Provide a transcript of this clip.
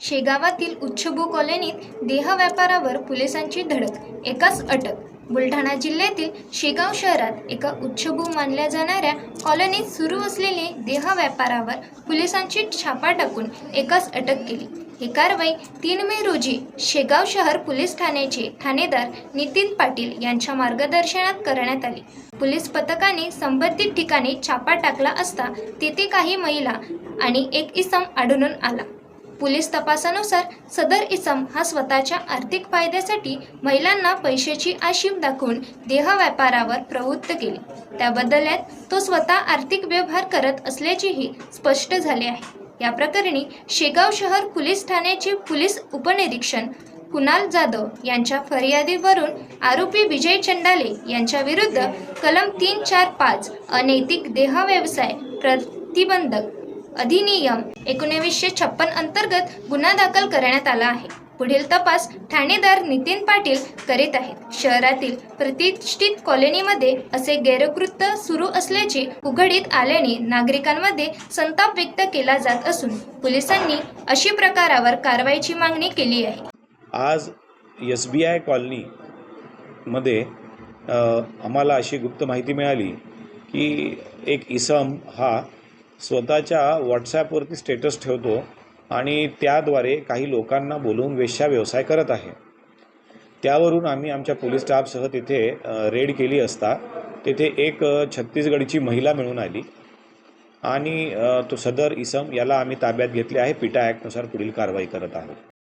शेगावातील उच्छभू कॉलनीत देह व्यापारावर पोलिसांची धडक एकाच अटक. बुलढाणा जिल्ह्यातील शेगाव शहरात एका उच्छभू मानल्या जाणाऱ्या कॉलनीत सुरू असलेले देह व्यापारावर पोलिसांची छापा टाकून एकाच अटक केली. ही कारवाई तीन मे रोजी शेगाव शहर पोलीस ठाण्याचे ठाणेदार नितीन पाटील यांच्या मार्गदर्शनात करण्यात आली. पोलीस पथकाने संबंधित ठिकाणी छापा टाकला असता तेथे काही महिला आणि एक इसम आढळून आला. पोलीस तपासानुसार सदर इसम हा स्वतःच्या आर्थिक फायद्यासाठी महिलांना पैशाची आशीम दाखवून देह व्यापारावर प्रवृत्त केले. त्याबदल्यात तो स्वतः आर्थिक व्यवहार करत असल्याचेही स्पष्ट झाले आहे. या प्रकरणी शेगाव शहर पोलीस ठाण्याचे पोलीस उपनिरीक्षण कुणाल जाधव यांच्या फरियादीवरून आरोपी विजय चंडाले यांच्या विरुद्ध कलम तीन चार पाच अनैतिक देह व्यवसाय प्रतिबंधक अधिनियम एकोणवीसशे छप्पन अंतर्गत गुन्हा दाखल करण्यात आला आहे. पुढील तपास ठाणेदार नितीन पाटील करीत आहेत. शहरातील प्रतिष्ठित कॉलनीमध्ये असे गैरकृत्य सुरू असल्याचे उघडीत आल्याने नागरिकांमध्ये संताप व्यक्त केला जात असून पोलिसांनी अशी प्रकारावर कारवाईची मागणी केली आहे. आज एस बी आय कॉलनीमध्ये मध्ये आम्हाला अशी गुप्त माहिती मिळाली की एक इसम हा स्वतःच्या व्हॉट्सॲपवरती स्टेटस ठेवतो आणि त्याद्वारे काही लोकांना बोलवून वेश्या व्यवसाय करत आहे. त्यावरून आम्ही आमच्या पोलीस स्टाफसह तिथे रेड केली असता तिथे एक छत्तीसगडची महिला मिळून आली. आणि तो सदर इसम याला आम्ही ताब्यात घेतले आहे पिटा ॲक्टनुसार पुढील कारवाई करत आहोत.